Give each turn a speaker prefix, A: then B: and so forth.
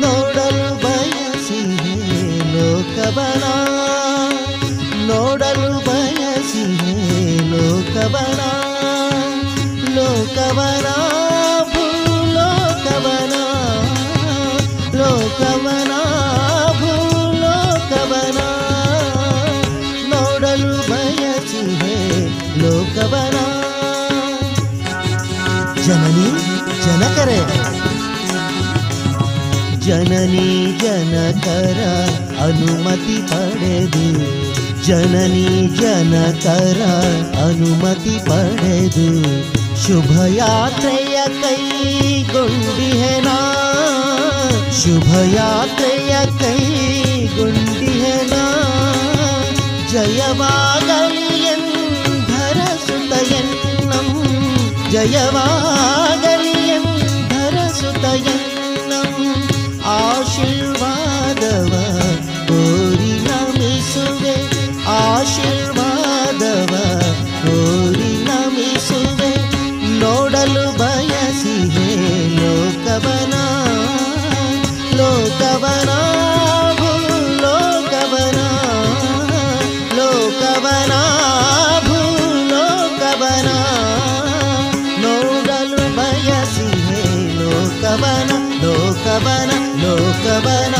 A: ನೋಡಲು ಬಯಸಿದೆ ಲೋಕವನ ನೋಡಲು ಬಯಸಿದೆ ಲೋಕವನ ಲೋಕವನ ಭೂಲೋಕವನ ಲೋಕವನ ಭೂಲೋಕವನ ನೋಡಲು ಬಯಸಿದೆ ಲೋಕವನ ಜನನಿ ಜನಕರೇ జననీ జనకర అనుమతి పడదు జననీ జనకర అనుమతి పడదు శుభయాత్రయ కైగొండిహెనా శుభయాత్రయ కైగొండిహెనా జయవాగలి ఎంధర సుతయన్నం జయవాగ ಆಶೀರ್ವಾದವ ಕೋರಿ ನಮಿಸುವೆ ನೋಡಲು ಬಯಸಿದೆ ಲೋಕವನ ಲೋಕವನ ಭೂಲೋಕವನ ಲೋಕವನ ಭೂಲೋಕವನ ನೋಡಲು ಬಯಸಿದೆ ಲೋಕವನ ಲೋಕವನ ಲೋಕವನ